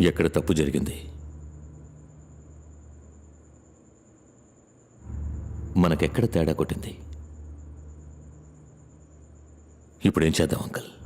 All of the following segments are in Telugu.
ఎక్కడ తప్పు జరిగింది? మనకెక్కడ తేడా కొట్టింది? ఇప్పుడేం చేద్దాం అంకల్?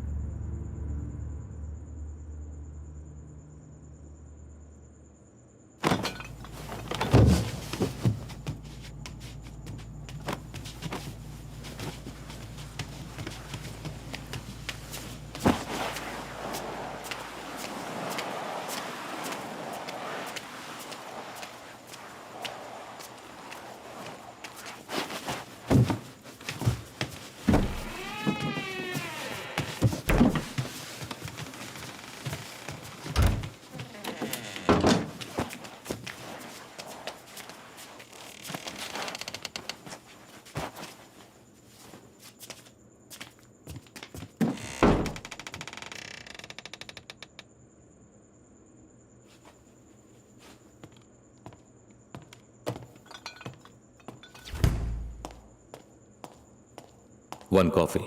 వన్ కాఫీ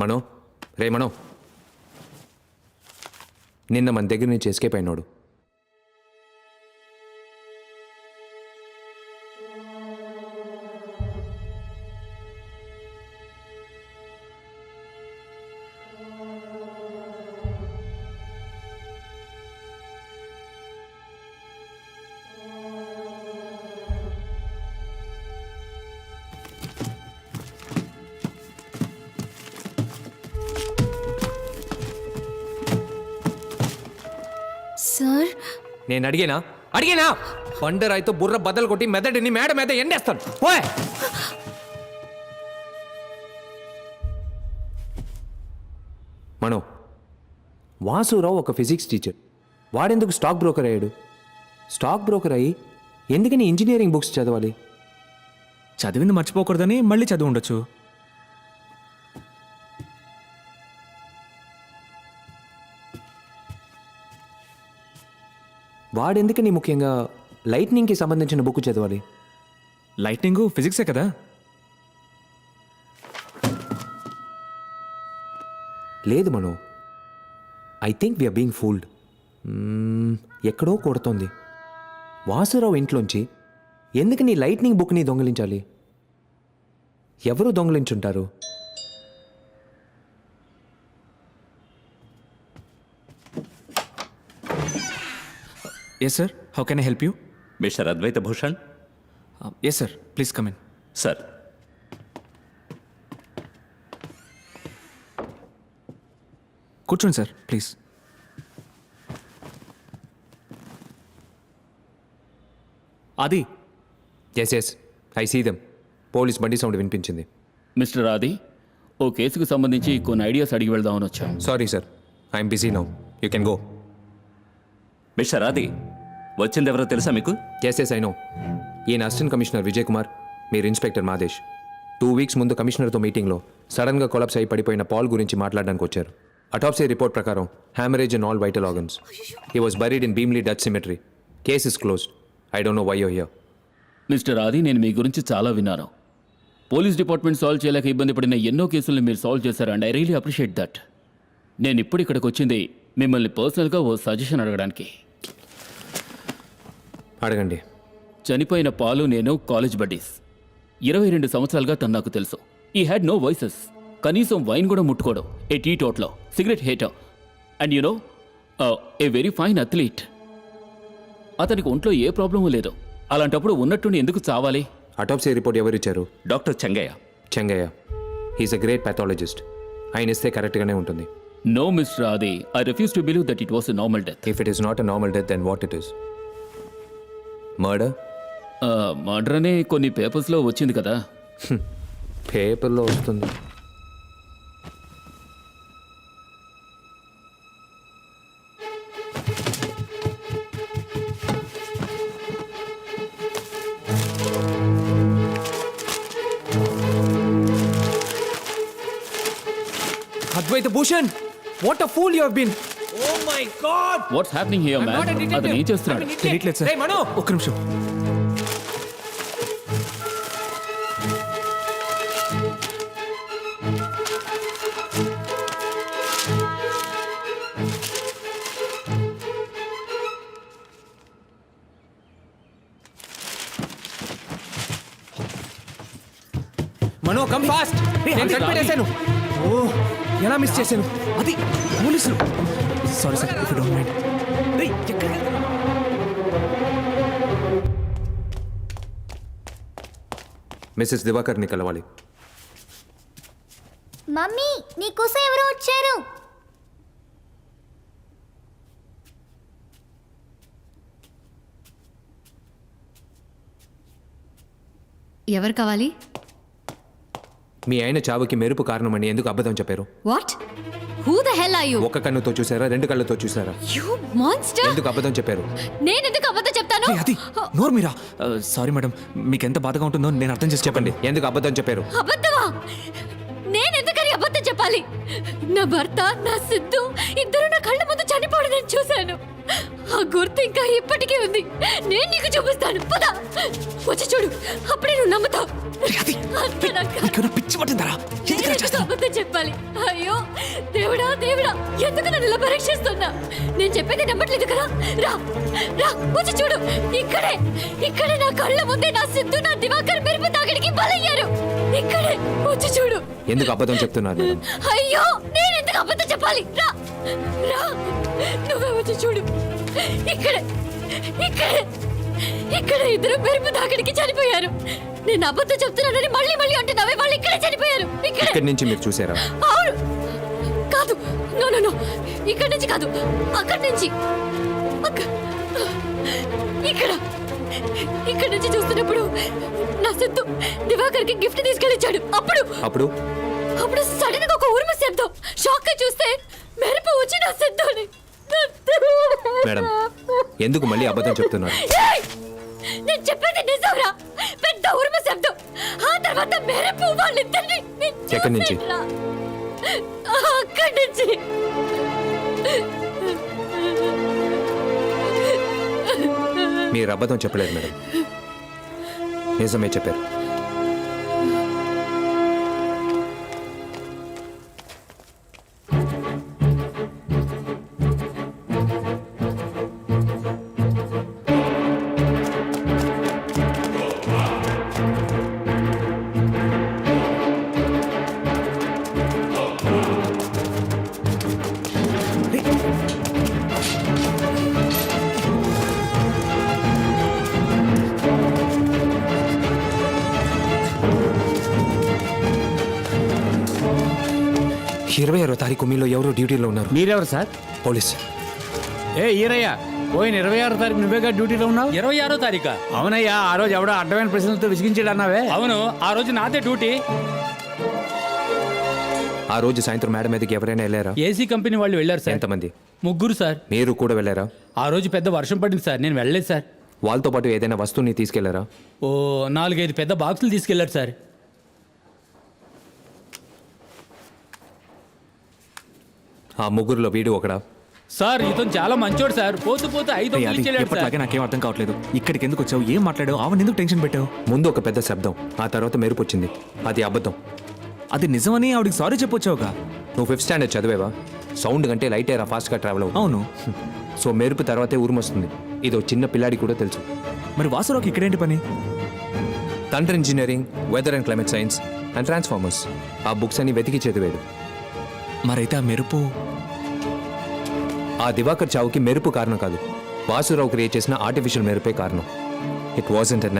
మనో రే మనో. నిన్న మన దగ్గర నుంచి ఎస్కేప్ అయినాడు. నేను అడిగేనా? అడిగేనా? బండరాయితో బుర్ర బద్దలు కొట్టి మెదడిని మేడ మీద ఎండేస్తాను. పోయ్! మనో వాసురావు ఒక ఫిజిక్స్ టీచర్. వాడెందుకు స్టాక్ బ్రోకర్ అయ్యాడు? స్టాక్ బ్రోకర్ అయ్యి ఎందుకని ఇంజనీరింగ్ బుక్స్ చదవాలి? చదివింది మర్చిపోకూడదని మళ్ళీ చదివి ఉండొచ్చు. వాడెందుకని ముఖ్యంగా లైట్నింగ్కి సంబంధించిన బుక్ చదవాలి? లైట్నింగ్ ఫిజిక్సే కదా? లేదు Mano. I think we're being fooled. ఎక్కడో కొడుతోంది. వాసురావు ఇంట్లోంచి ఎందుకు నీ లైట్నింగ్ బుక్ని దొంగిలించాలి? ఎవరు దొంగిలించుంటారు? Yes sir how can I help you mister Advaita Bhushan yes sir please come in sir కూర్చోండి సార్ ప్లీజ్ అది yes yes I see them police బండి సౌండ్ వినిపించింది మిస్టర్ ఆది ఓ కేసుకు సంబంధించి కొన్ని ఐడియాస్ అడిగి వెళ్దామని వచ్చాం. Sorry sir I'm busy now you can go mister Adi వచ్చిందెవరో తెలుసా మీకు? ఎస్ ఎస్ ఐ నో ఈయన అసిస్టెంట్ కమిషనర్ విజయ్ కుమార్ మీరు ఇన్స్పెక్టర్ మాదేశ్ టూ వీక్స్ ముందు కమిషనర్తో మీటింగ్లో సడన్గా కొలాప్స్ అయి పడిపోయిన పాల్ గురించి మాట్లాడడానికి వచ్చారు. అటాప్సీ రిపోర్ట్ ప్రకారం haemorrhage and all vital organs he was buried in Bheemli Dutch cemetery case is closed I don't know why you here mister Adi నేను మీ గురించి చాలా విన్నాను. పోలీస్ డిపార్ట్మెంట్ సాల్వ్ చేయలేక ఇబ్బంది పడిన ఎన్నో కేసులను మీరు సాల్వ్ చేశారు and I really appreciate that నేను ఇప్పుడు ఇక్కడికి వచ్చింది మిమ్మల్ని పర్సనల్గా ఓ సజెషన్ అడగడానికి. అడగండి. చనిపోయిన పాలు నేను కాలేజ్ బడ్డీస్. ఇరవై రెండు సంవత్సరాలుగా తను నాకు తెలుసు. ఈ హ్యాడ్ నో వాయిసెస్ కనీసం వైన్ కూడా ముట్టుకోవడం a teetotaller cigarette hater and you know a very fine athlete అతనికి ఒంట్లో ఏ ప్రాబ్లము లేదు. అలాంటప్పుడు ఉన్నట్టుండి ఎందుకు చావాలి? అటాప్సీ రిపోర్ట్ ఎవరు ఇచ్చారు doctor Chengayya. Chengayya. He's a great pathologist ఆయన ఇస్తే కరెక్ట్గానే ఉంటుంది. No mister Adi. I refuse to believe that it was a normal death if it is not a normal death then what it is murder murder అనే కొన్ని పేపర్స్లో వచ్చింది కదా. పేపర్లో వస్తుంది. Advaita Bhushan what a fool you have been oh my god what's happening here man అతను ఏం చేస్తున్నాడు తెలియట్లేదు సార్ మను ఒక్క నిమిషం. మనో కమ్ ఫాస్ట్ నేను కనిపెట్టేశాను ఓ ఎలా మిస్ చేశాను? అది పోలీసులు. Sorry sir if don't mind? Mrs దివాకర్ని కలవాలి. మమ్మీ నీకోసం ఎవరో వచ్చారు? ఎవరు కావాలి? మీ ఆయన చావుకి మెరుపు కారణమని ఎందుకు అబద్ధం చెప్పారు? What who the hell are you ఒక కన్నుతో చూసారా రెండు కళ్ళతో చూసారా? యు మాన్స్టర్ ఎందుకు అబద్ధం చెప్పారు? నేను ఎందుకు అబద్ధం చెప్తాను? అది నోరు మీరా? సారీ మేడం మీకు ఎంత బాధగా ఉంటుందో నేను అర్థం చేసి చెప్పండి. ఎందుకు అబద్ధం చెప్పారు? అబద్ధమా? నేను ఎందుకని అబద్ధం చెప్పాలి? నా భర్త నా సిద్ధు ఇద్దరు నా కళ్ళ ముందు చనిపోవడం నేను చూశాను. ఆ గుర్తు ఇంకా ఇప్పటికీ ఉంది. నేను నీకు చూపిస్తాను. పద. వచ్చి చూడు. అప్పుడే నువ్వు నమ్ముతావు. పిచ్చి పట్టిందరా? చెప్పాలి. అయ్యో దేవుడా దేవుడా ఎందుకు నన్ను ఇలా పరీక్షిస్తున్నా? నేను చెప్పేది నమ్మట్లేదు కదా? రా రా వచ్చి చూడు. ఇక్కడే ఇక్కడే నా కళ్ళ ముందే నా సిద్ధు నా దివాకర్ మెరుపు తాగడికి బలయ్యారు. ఇక్కడే వచ్చి చూడు. ఎందుకు అబద్ధం చెప్తున్నారు అయ్యో నేను ఎందుకు అబద్ధం చెప్పాలి? రా రా నువ్వే వచ్చి చూడు. ఇక్కడే ఇక్కడే ఇక్కడ ఇద్దరు మెరుపు తాగడికి చనిపోయారు. నేను అబద్ధం చెప్తున్నానని మళ్ళీ మళ్ళీ అంటున్నావే వాళ్ళు ఇక్కడే చనిపోయారు. ఇక్కడే. ఇక్కడి నుంచి మీరు చూసారా? అవును. కాదు నో నో నో. ఇక్కడి నుంచి కాదు అక్కడి నుంచి. అక్క- ఇక్కడ. ఇక్కడ నుంచి చూస్తున్నప్పుడు నా సిద్ధు దివాకర్కి గిఫ్ట్ తీసుకెళ్ళిచ్చాడు. అప్పుడు. అప్పుడు? అప్పుడు సడన్గా ఒక ఉరుము శబ్దం. షాక్గా చూస్తే మెరుపు వచ్చి నా సిద్ధుని మేడం ఎందుకు మళ్ళీ అబద్ధం చెప్తున్నారు! నేను చెప్పేది నిజంరా? పెద్ద ఉరుము శబ్దం. ఆ తర్వాత వాళ్ళిద్దరిని నేను ఎక్కడి నుంచి? అక్కడి నుంచి. మీరు అబద్ధం చెప్పలేదు మేడం. నిజమే చెప్పారు. ఇరవై ఆరో తారీఖు మీలో ఎవరో డ్యూటీలో ఉన్నారు. మీరెవరు సార్? పోలీస్. ఏ ఈరయ్య పోయిన ఇరవై ఆరో తారీఖు నువ్వేగా డ్యూటీలో ఉన్నావు? ఇరవై ఆరో తారీఖా? అవునయ్యా ఆ రోజు ఎవడో అడ్డమైన ప్రశ్నలతో విసిగించాడు అన్నావే. అవును ఆ రోజు నాదే డ్యూటీ. ఆ రోజు సాయంత్రం మేడం మీదకి ఎవరైనా వెళ్ళారా? ఏసీ కంపెనీ వాళ్ళు వెళ్ళారు సార్. ఎంతమంది? ముగ్గురు సార్. మీరు కూడా వెళ్ళారా? ఆ రోజు పెద్ద వర్షం పడింది సార్ నేను వెళ్ళలేదు సార్. వాళ్ళతో పాటు ఏదైనా వస్తువుని తీసుకెళ్ళారా? ఓ నాలుగైదు పెద్ద బాక్సులు తీసుకెళ్ళారు సార్. ఆ ముగ్గురులో వీడు ఒకడా? సార్ ఇతను చాలా మంచోడు సార్. పోతూ పోతూ ఐదు రే, వందలు అది ఇచ్చేళ్ళాడు సార్. ఎప్పటిలాగే నాకేం అర్థం కావట్లేదు. ఇక్కడికి ఎందుకు వచ్చావు? ఏం మాట్లాడావు? ఆవిడ ఎందుకు టెన్షన్ పెట్టావు? ముందు ఒక పెద్ద శబ్దం ఆ తర్వాత మెరుపు వచ్చింది. అది అబద్ధం. అది నిజమని ఆవిడకి సారీ చెప్పొచ్చావుగా? నువ్వు ఫిఫ్త్ స్టాండర్డ్ చదివేవా? సౌండ్ కంటే లైట్ ఎయిర్ ఫాస్ట్గా ట్రావెల్ అవ్వు. అవును. సో మెరుపు తర్వాతే ఉరుమొస్తుంది ఇదో చిన్న పిల్లాడి కూడా తెలుసు. మరి వాసురావుకి ఇక్కడేంటి పని? తండ్రి engineering weather and climate science and transformers ఆ బుక్స్ అన్ని వెతికి చదివాడు మరైతే ఆ మెరుపు ఆ దివాకర్ చావుకి మెరుపు కారణం కాదు. వాసురావు క్రియేట్ చేసిన ఆర్టిఫిషియల్ మెరుపే కారణం. It wasn't an